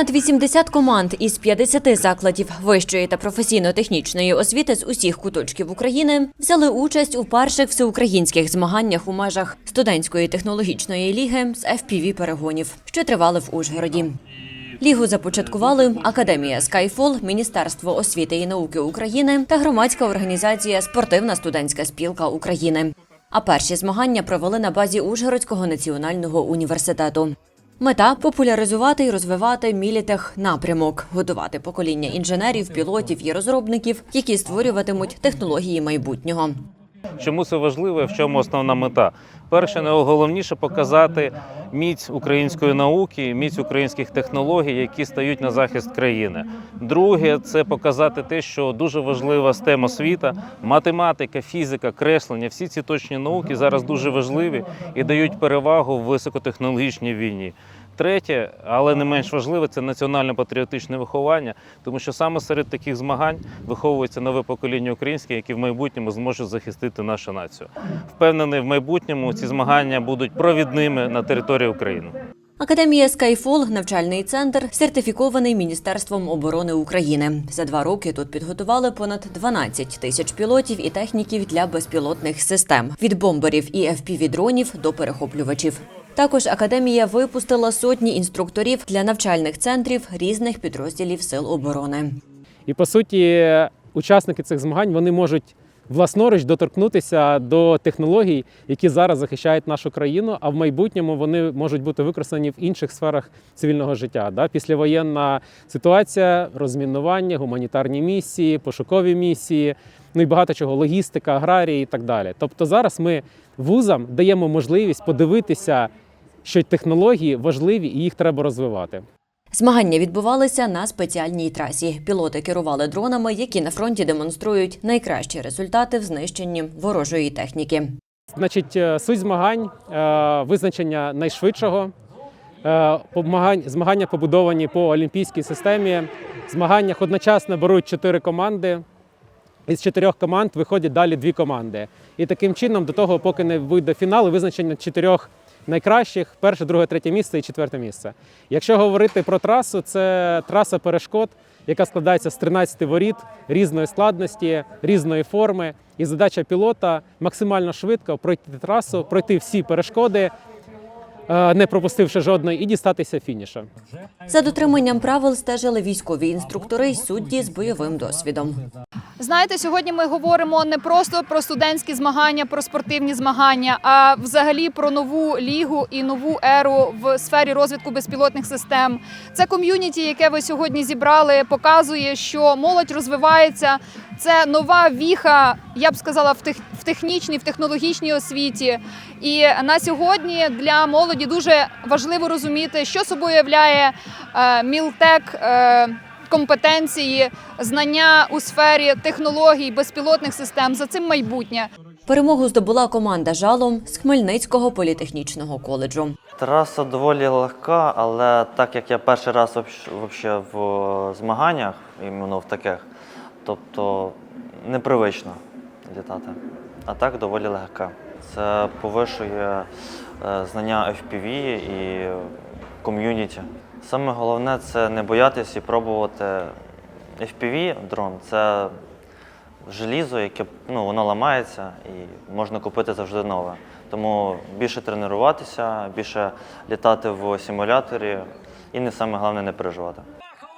Понад 80 команд із 50 закладів вищої та професійно-технічної освіти з усіх куточків України взяли участь у перших всеукраїнських змаганнях у межах студентської технологічної ліги з fpv перегонів, що тривали в Ужгороді. Лігу започаткували Академія Skyfall, Міністерство освіти і науки України та громадська організація Спортивна студентська спілка України. А перші змагання провели на базі Ужгородського національного університету. Мета популяризувати і розвивати мілітех напрямок, готувати покоління інженерів, пілотів і розробників, які створюватимуть технології майбутнього. Чому це важливо? В чому основна мета? Перше, найголовніше показати міць української науки, міць українських технологій, які стають на захист країни. Друге, це показати те, що дуже важлива тема освіта, математика, фізика, креслення. Всі ці точні науки зараз дуже важливі і дають перевагу в високотехнологічній війні. Третє, але не менш важливе, це національно-патріотичне виховання, тому що саме серед таких змагань виховується нове покоління українське, які в майбутньому зможуть захистити нашу націю. Впевнений, в майбутньому ці змагання будуть провідними на території України. Академія Skyfall – навчальний центр, сертифікований Міністерством оборони України. За два роки тут підготували понад 12 тисяч пілотів і техніків для безпілотних систем від бомберів і FPV-дронів до перехоплювачів. Також академія випустила сотні інструкторів для навчальних центрів різних підрозділів сил оборони. І по суті, учасники цих змагань вони можуть власноруч доторкнутися до технологій, які зараз захищають нашу країну, а в майбутньому вони можуть бути використані в інших сферах цивільного життя. Да? Післявоєнна ситуація, розмінування, гуманітарні місії, пошукові місії, ну і багато чого, логістика, аграрії і так далі. Тобто зараз ми вузам даємо можливість подивитися, що технології важливі і їх треба розвивати. Змагання відбувалися на спеціальній трасі. Пілоти керували дронами, які на фронті демонструють найкращі результати в знищенні ворожої техніки. Значить, е, суть змагань, е, визначення найшвидшого. е, Змагання побудовані по олімпійській системі. В змаганнях одночасно беруть чотири команди. Із чотирьох команд виходять далі дві команди. І таким чином, до того, поки не вийде фінал, визначення чотирьох найкращих перше, друге, третє місце і четверте місце. Якщо говорити про трасу, це траса перешкод, яка складається з 13 воріт різної складності, різної форми. І задача пілота максимально швидко пройти трасу, пройти всі перешкоди, не пропустивши жодної, і дістатися фініша. За дотриманням правил стежили військові інструктори й судді з бойовим досвідом. Знаєте, сьогодні ми говоримо не просто про студентські змагання, про спортивні змагання, а взагалі про нову лігу і нову еру в сфері розвитку безпілотних систем. Це ком'юніті, яке ви сьогодні зібрали, показує, що молодь розвивається. Це нова віха, я б сказала, в технічній, в технологічній освіті. І на сьогодні для молоді дуже важливо розуміти, що собою являє е, мілтек. Е, компетенції, знання у сфері технологій, безпілотних систем за цим майбутнє. Перемогу здобула команда жалом з Хмельницького політехнічного коледжу. Траса доволі легка, але так як я перший раз взагалі в змаганнях, іменно в таких, тобто непривично літати. А так доволі легка. Це повишує е, знання FPV і ком'юніті. Саме головне це не боятися і пробувати FPV дрон. Це желізо, яке ну, воно ламається і можна купити завжди нове. Тому більше тренуватися, більше літати в симуляторі і не саме головне не переживати.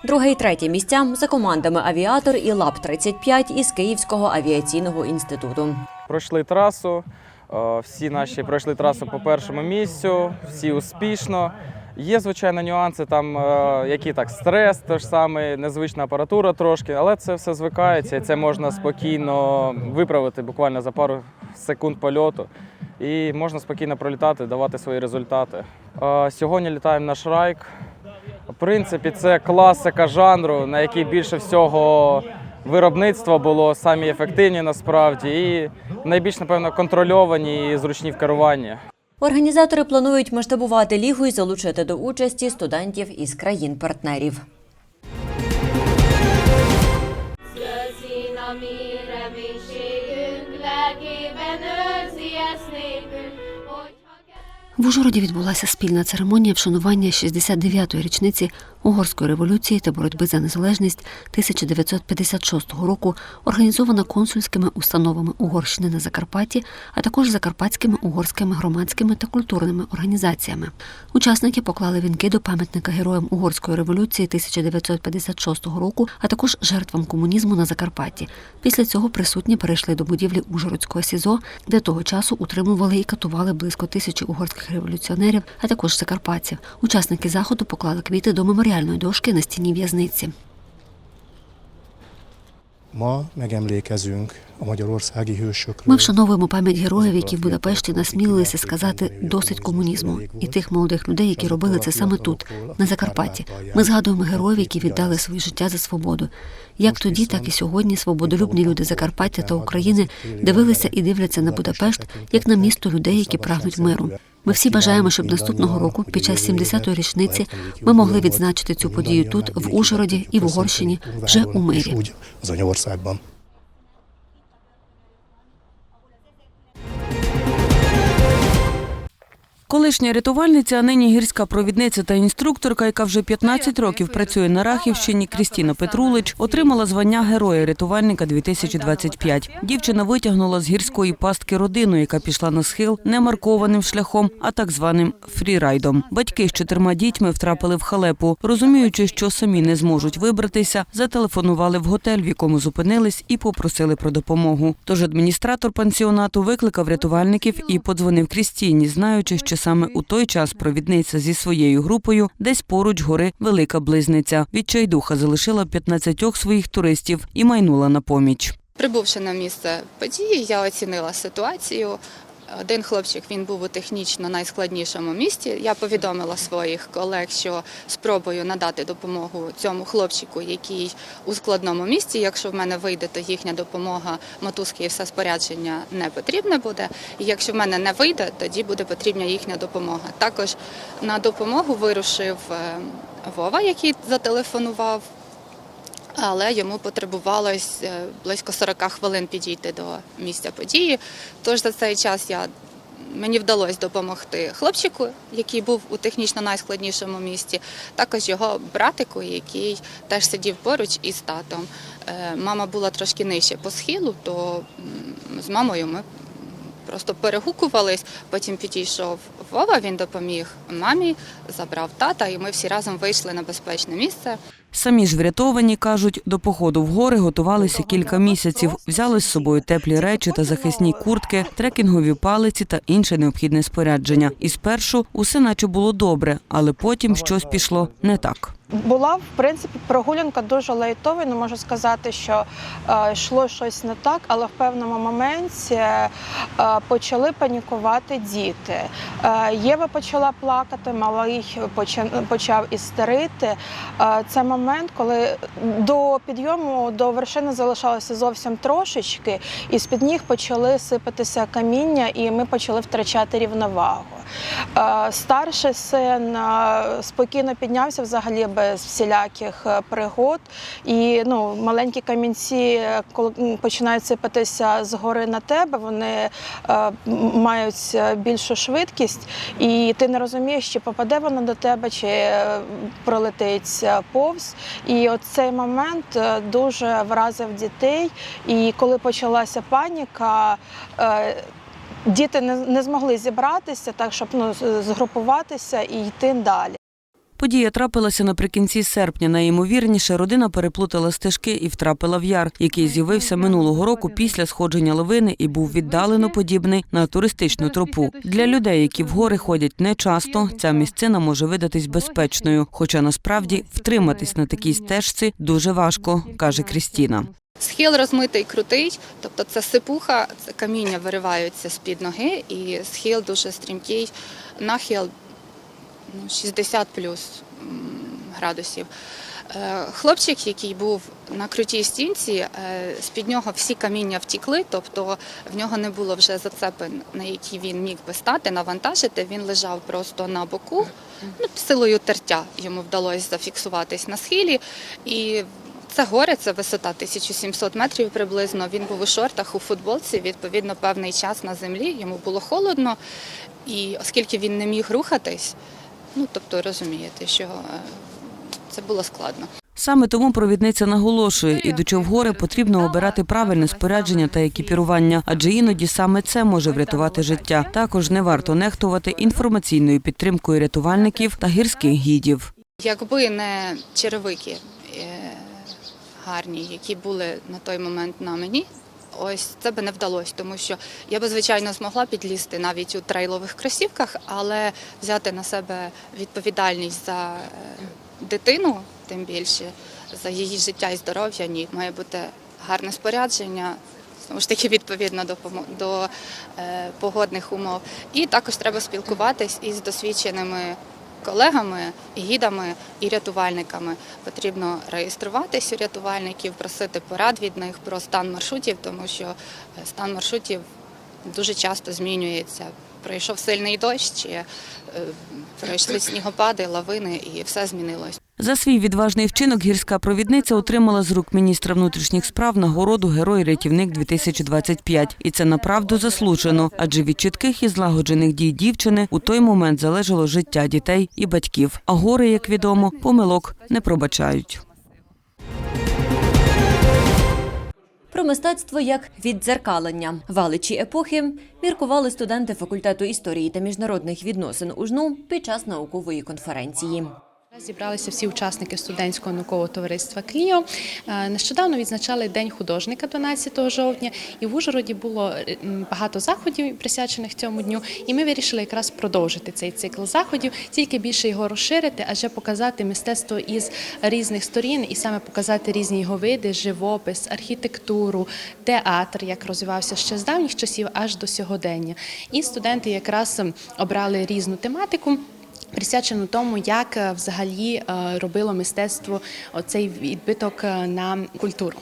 Друге і третє місця за командами Авіатор і Лаб 35 із Київського авіаційного інституту. пройшли трасу. Е, Всі наші пройшли трасу по першому місцю, всі успішно. Є, звичайно, нюанси, там, е, які так, стрес, той ж самий, незвична апаратура трошки, але це все звикається і це можна спокійно виправити буквально за пару секунд польоту. І можна спокійно пролітати, давати свої результати. Е, Сьогодні літаємо на Шрайк. В принципі, це класика жанру, на який більше всього виробництва було самі ефективні насправді і найбільш, напевно, контрольовані і зручні в керуванні. Організатори планують масштабувати лігу і залучити до участі студентів із країн-партнерів. В Ужгороді відбулася спільна церемонія вшанування 69-ї річниці угорської революції та боротьби за незалежність 1956 року, організована консульськими установами Угорщини на Закарпатті, а також закарпатськими угорськими громадськими та культурними організаціями. Учасники поклали вінки до пам'ятника героям угорської революції 1956 року, а також жертвам комунізму на Закарпатті. Після цього присутні перейшли до будівлі Ужгородського СІЗО, де того часу утримували і катували близько тисячі угорських революціонерів, а також закарпатців. Учасники заходу поклали квіти до меморіальної дошки на стіні в'язниці. Ma megemlékezünk a magyarországi hősökről. Ми вшановуємо пам'ять героїв, які в Будапешті насмілилися сказати досить комунізму, і тих молодих людей, які робили це саме тут, на Закарпатті. Ми згадуємо героїв, які віддали своє життя за свободу. Як тоді, так і сьогодні свободолюбні люди Закарпаття та України дивилися і дивляться на Будапешт як на місто людей, які прагнуть миру. Ми всі бажаємо, щоб наступного року, під час 70-ї річниці, ми могли відзначити цю подію тут, в Ужгороді і в Угорщині, вже у мирі. Magyarországban. Колишня рятувальниця, а нині гірська провідниця та інструкторка, яка вже 15 років працює на Рахівщині, Крістіна Петрулич, отримала звання Героя рятувальника 2025. Дівчина витягнула з гірської пастки родину, яка пішла на схил не маркованим шляхом, а так званим фрірайдом. Батьки з чотирма дітьми втрапили в халепу, розуміючи, що самі не зможуть вибратися, зателефонували в готель, в якому зупинились, і попросили про допомогу. Тож адміністратор пансіонату викликав рятувальників і подзвонив Крістіні, знаючи, що саме у той час провідниця зі своєю групою десь поруч гори Велика Близниця. Відчайдуха залишила 15 своїх туристів і майнула на поміч. Прибувши на місце події, я оцінила ситуацію. Один хлопчик він був у технічно найскладнішому місці. Я повідомила своїх колег, що спробую надати допомогу цьому хлопчику, який у складному місці. Якщо в мене вийде, то їхня допомога, мотузки і все спорядження не потрібне буде. І якщо в мене не вийде, тоді буде потрібна їхня допомога. Також на допомогу вирушив е, Вова, який зателефонував але йому потребувалось е, близько 40 хвилин підійти до місця події. Тож за цей час я мені вдалося допомогти хлопчику, який був у технічно найскладнішому місці, також його братику, який теж сидів поруч із татом. Е, Мама була трошки нижче по схилу, то з мамою ми просто перегукувались. Потім підійшов Вова, він допоміг мамі, забрав тата, і ми всі разом вийшли на безпечне місце. Самі ж врятовані кажуть, до походу в гори готувалися кілька місяців. Взяли з собою теплі речі та захисні куртки, трекінгові палиці та інше необхідне спорядження. І спершу усе наче було добре, але потім щось пішло не так. Була в принципі прогулянка дуже лайтова. Не можу сказати, що е, йшло щось не так, але в певному моменті е, почали панікувати діти. Е, Єва почала плакати, малий поча- почав істерити. Е, це момент, коли до підйому до вершини залишалося зовсім трошечки, і з-під ніг почали сипатися каміння, і ми почали втрачати рівновагу. Е, Старший син е, спокійно піднявся взагалі без всіляких е, пригод. І ну, маленькі камінці, коли починають сипатися з гори на тебе, вони мають більшу швидкість, і ти не розумієш, чи попаде вона до тебе, чи пролетить повз. І от цей момент дуже вразив дітей. І коли почалася паніка, Діти не, не змогли зібратися так, щоб ну, згрупуватися і йти далі. Подія трапилася наприкінці серпня. Найімовірніше родина переплутала стежки і втрапила в яр, який з'явився минулого року після сходження лавини і був віддалено подібний на туристичну тропу. Для людей, які в гори ходять нечасто, ця місцина може видатись безпечною, хоча насправді втриматись на такій стежці дуже важко, каже Крістіна. Схил розмитий крутий, тобто це сипуха, це каміння вириваються з-під ноги, і схил дуже стрімкий, нахил ну, 60 плюс градусів. Е, Хлопчик, який був на крутій стінці, е, з-під нього всі каміння втікли, тобто в нього не було вже зацепин, на які він міг би стати, навантажити. Він лежав просто на боку. Ну, силою тертя йому вдалося зафіксуватись на схилі. І Це гори, це висота 1700 метрів приблизно. Він був у шортах, у футболці. Відповідно, певний час на землі. Йому було холодно, і оскільки він не міг рухатись, ну тобто розумієте, що е, це було складно. Саме тому провідниця наголошує, ідучи в гори, потрібно обирати правильне спорядження та екіпірування, адже іноді саме це може врятувати життя. Також не варто нехтувати інформаційною підтримкою рятувальників та гірських гідів. Якби не черевики е, гарні, які були на той момент на мені, ось це би не вдалося, тому що я би звичайно змогла підлізти навіть у трейлових кросівках, але взяти на себе відповідальність за е, дитину, тим більше за її життя і здоров'я, ні, має бути гарне спорядження. Знову ж таки, відповідно до, до е, погодних умов. І також треба спілкуватись із досвідченими колегами, гідами і рятувальниками. Потрібно реєструватись у рятувальників, просити порад від них про стан маршрутів, тому що е, стан маршрутів дуже часто змінюється. Пройшов сильний дощ, е, пройшли снігопади, лавини, і все змінилось. За свій відважний вчинок гірська провідниця отримала з рук міністра внутрішніх справ нагороду Герой-рятівник 2025 І це направду заслужено, адже від чітких і злагоджених дій дівчини у той момент залежало життя дітей і батьків. А гори, як відомо, помилок не пробачають. Про мистецтво як віддзеркалення величі епохи міркували студенти факультету історії та міжнародних відносин УЖНУ під час наукової конференції. Зібралися всі учасники студентського наукового товариства Кліо. Е, Нещодавно відзначали День художника 12 жовтня, і в Ужгороді було е, багато заходів присвячених цьому дню. І ми вирішили якраз продовжити цей цикл заходів, тільки більше його розширити, адже показати мистецтво із різних сторін, і саме показати різні його види, живопис, архітектуру, театр, як розвивався ще з давніх часів, аж до сьогодення. І студенти якраз обрали різну тематику. Присвячену тому, як е, взагалі е, робило мистецтво оцей відбиток е, на культуру.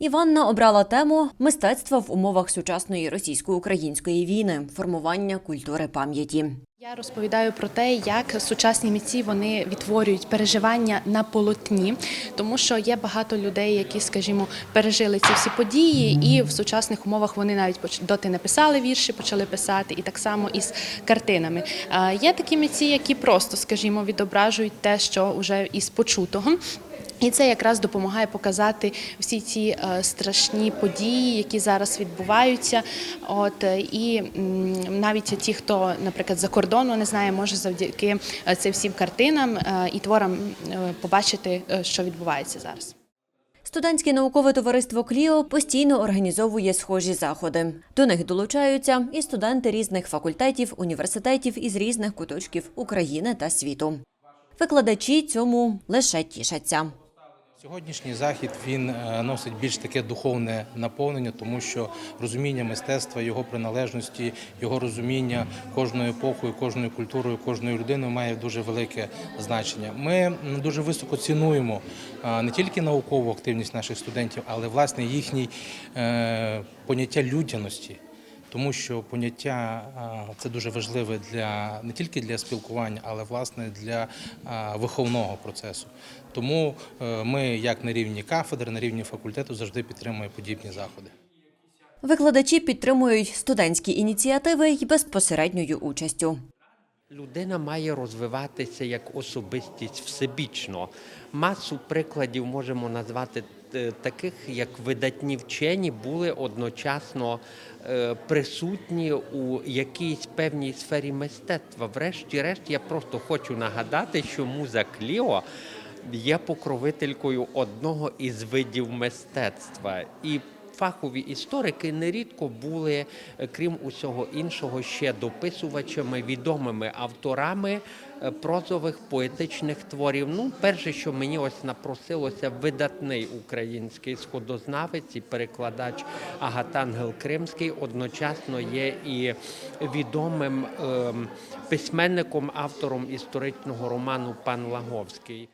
Іванна обрала тему мистецтва в умовах сучасної російсько-української війни, формування культури пам'яті. Я розповідаю про те, як сучасні митці вони відтворюють переживання на полотні, тому що є багато людей, які, скажімо, пережили ці всі події, і в сучасних умовах вони навіть доти написали вірші, почали писати, і так само із картинами. Є такі митці, які просто, скажімо, відображують те, що вже із почутого. І це якраз допомагає показати всі ці е, страшні події, які зараз відбуваються. От е, і навіть ті, хто, наприклад, за кордону не знає, може завдяки е, цим всім картинам і творам побачити, що відбувається зараз. Студентське наукове товариство Кліо постійно організовує схожі заходи. До них долучаються і студенти різних факультетів, університетів із різних куточків України та світу. Викладачі цьому лише тішаться. Сьогоднішній захід він е, носить більш таке духовне наповнення, тому що розуміння мистецтва, його приналежності, його розуміння кожною епохою, кожною культурою, кожною людиною має дуже велике значення. Ми дуже високо цінуємо е, не тільки наукову активність наших студентів, але власне їхній е, поняття людяності. Тому що поняття це дуже важливе для не тільки для спілкування, але власне для виховного процесу. Тому е, ми, як на рівні кафедри, на рівні факультету, завжди підтримуємо подібні заходи. Викладачі підтримують студентські ініціативи й безпосередньою участю. Людина має розвиватися як особистість всебічно. Масу прикладів можемо назвати е, таких, як видатні вчені були одночасно е, присутні у якійсь певній сфері мистецтва. Врешті-решт, я просто хочу нагадати, що муза Кліо є покровителькою одного із видів мистецтва. І фахові історики нерідко були, крім усього іншого, ще дописувачами, відомими авторами е, прозових поетичних творів. Ну, перше, що мені ось напросилося, видатний український сходознавець і перекладач Агатангел Кримський, одночасно є і відомим ем, письменником, автором історичного роману Пан Лаговський.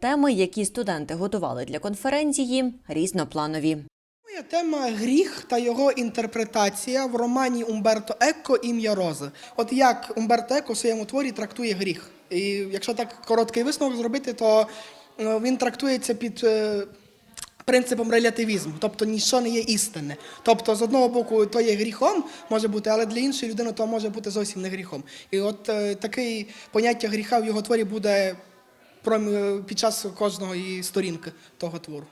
Теми, які студенти готували для конференції, різнопланові. Моя тема гріх та його інтерпретація в романі Умберто Еко Ім'я Рози. От як Умберто Еко в своєму творі трактує гріх. І якщо так короткий висновок зробити, то е, він трактується під е, принципом релятивізму, тобто ніщо не є істинне. Тобто, з одного боку, то є гріхом, може бути, але для іншої людини то може бути зовсім не гріхом. І от е, таке поняття гріха в його творі буде під час кожного сторінки того твору.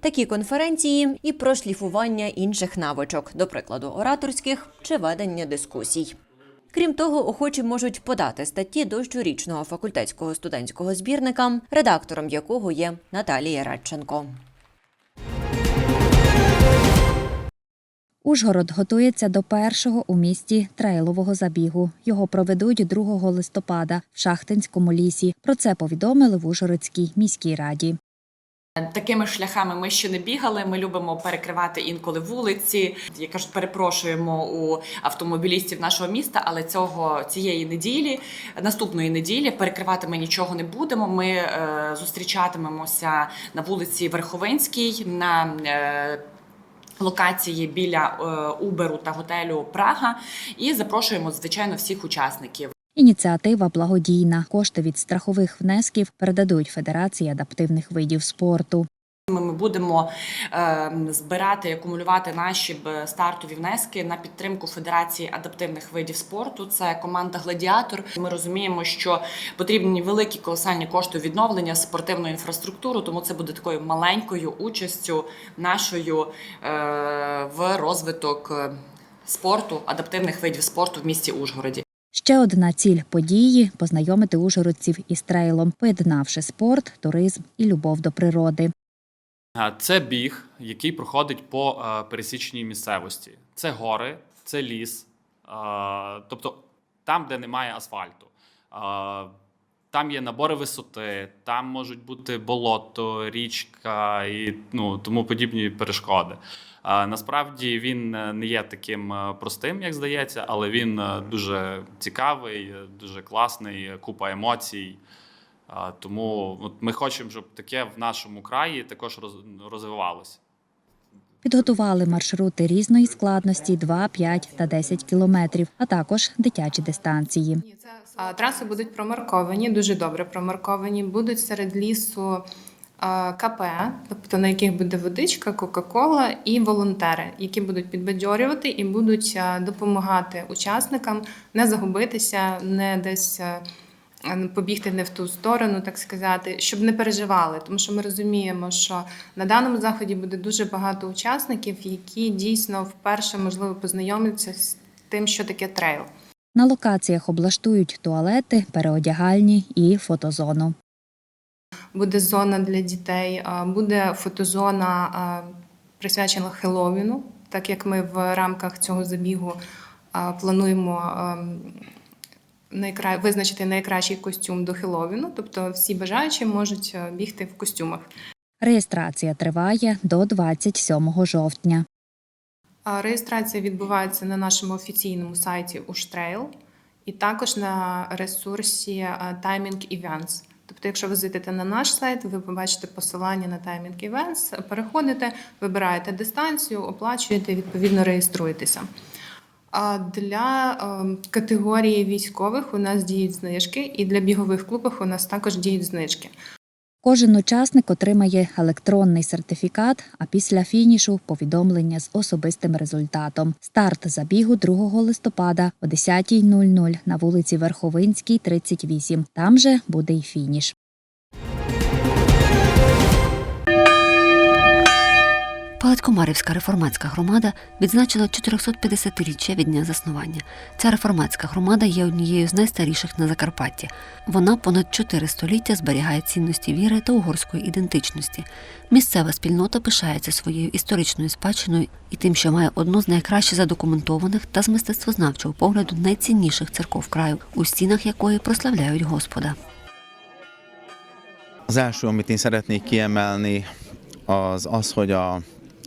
Такі конференції і про шліфування інших навичок, до прикладу, ораторських чи ведення дискусій. Крім того, охочі можуть подати статті до щорічного факультетського студентського збірника, редактором якого є Наталія Радченко. Ужгород готується до першого у місті трейлового забігу. Його проведуть 2 листопада в Шахтинському лісі. Про це повідомили в Ужгородській міській раді. Такими шляхами ми ще не бігали. Ми любимо перекривати інколи вулиці. Я кажу, перепрошуємо у автомобілістів нашого міста, але цього цієї неділі, наступної неділі, перекривати ми нічого не будемо. Ми е, зустрічатимемося на вулиці Верховинській на е, локації біля Уберу та готелю Прага. І запрошуємо звичайно всіх учасників. Ініціатива благодійна. Кошти від страхових внесків передадуть Федерації адаптивних видів спорту. Ми будемо е, збирати і акумулювати наші стартові внески на підтримку Федерації адаптивних видів спорту. Це команда Гладіатор. Ми розуміємо, що потрібні великі колосальні кошти відновлення спортивної інфраструктури, тому це буде такою маленькою участю нашою е, в розвиток е, спорту, адаптивних видів спорту в місті Ужгороді. Ще одна ціль події познайомити ужгородців із трейлом, поєднавши спорт, туризм і любов до природи. А, Це біг, який проходить по е, пересічній місцевості. Це гори, це ліс, е, тобто там, де немає асфальту. Е, Там є набори висоти, там можуть бути болото, річка і ну, тому подібні перешкоди. Е, Насправді він е, не є таким е, простим, як здається, але він е, дуже цікавий, е, дуже класний, е, купа емоцій. А, Тому от ми хочемо, щоб таке в нашому краї також роз- розвивалося. Підготували маршрути різної складності 2, 5 та 10 кілометрів, а також дитячі дистанції. Траси будуть промарковані, дуже добре промарковані. Будуть серед лісу КП, тобто на яких буде водичка, Кока-Кола і волонтери, які будуть підбадьорювати і будуть допомагати учасникам не загубитися, не десь. Побігти не в ту сторону, так сказати, щоб не переживали, тому що ми розуміємо, що на даному заході буде дуже багато учасників, які дійсно вперше можливо познайомляться з тим, що таке трейл. На локаціях облаштують туалети, переодягальні і фотозону. Буде зона для дітей, буде фотозона присвячена Хеллоуіну, так як ми в рамках цього забігу плануємо а, найкра... визначити найкращий костюм до Хеллоуіну, тобто всі бажаючі можуть бігти в костюмах. Реєстрація триває до 27 жовтня. Реєстрація відбувається на нашому офіційному сайті Ushtrail і також на ресурсі а, Timing Events. Тобто, якщо ви зайдете на наш сайт, ви побачите посилання на Timing Events, переходите, вибираєте дистанцію, оплачуєте, відповідно реєструєтеся. А для е, категорії військових у нас діють знижки, і для бігових клубів у нас також діють знижки. Кожен учасник отримає електронний сертифікат, а після фінішу повідомлення з особистим результатом. Старт забігу 2 листопада о 10.00 на вулиці Верховинській, 38. Там же буде й фініш. Палацькомарівська реформатська громада відзначила 450-річчя від дня заснування. Ця реформатська громада є однією з найстаріших на Закарпатті. Вона понад чотири століття зберігає цінності віри та угорської ідентичності. Місцева спільнота пишається своєю історичною спадщиною і тим, що має одну з найкраще задокументованих та з мистецтвознавчого погляду найцінніших церков краю, у стінах якої прославляють Господа. Az első, amit én szeretnék kiemelni, az az, hogy a,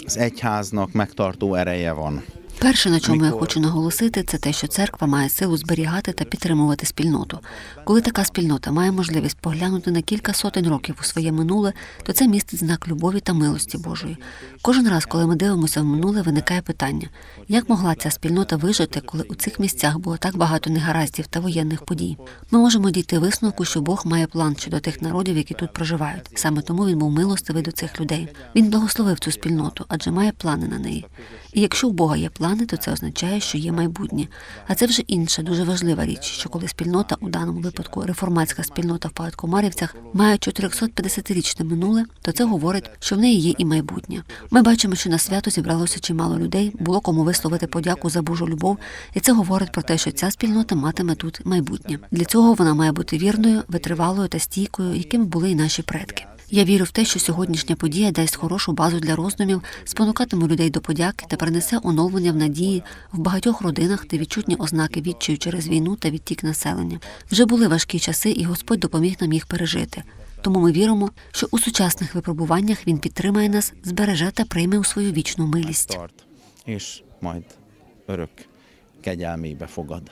az egyháznak megtartó ereje van. Перше, на чому я хочу наголосити, це те, що церква має силу зберігати та підтримувати спільноту. Коли така спільнота має можливість поглянути на кілька сотень років у своє минуле, то це містить знак любові та милості Божої. Кожен раз, коли ми дивимося в минуле, виникає питання: як могла ця спільнота вижити, коли у цих місцях було так багато негараздів та воєнних подій? Ми можемо дійти висновку, що Бог має план щодо тих народів, які тут проживають. Саме тому він був милостивий до цих людей. Він благословив цю спільноту, адже має плани на неї. І якщо у Бога є плани, то це означає, що є майбутнє. А це вже інша дуже важлива річ, що коли спільнота, у даному випадку реформатська спільнота в Палаткомарівцях, має 450-річне минуле, то це говорить, що в неї є і майбутнє. Ми бачимо, що на свято зібралося чимало людей, було кому висловити подяку за Божу любов, і це говорить про те, що ця спільнота матиме тут майбутнє. Для цього вона має бути вірною, витривалою та стійкою, якими були і наші предки. Я вірю в те, що сьогоднішня подія дасть хорошу базу для роздумів, спонукатиме людей до подяки та принесе оновлення в надії в багатьох родинах, де відчутні ознаки відчаю через війну та відтік населення. Вже були важкі часи, і Господь допоміг нам їх пережити. Тому ми віримо, що у сучасних випробуваннях він підтримає нас, збереже та прийме у свою вічну милість. kegyelmébe fogad.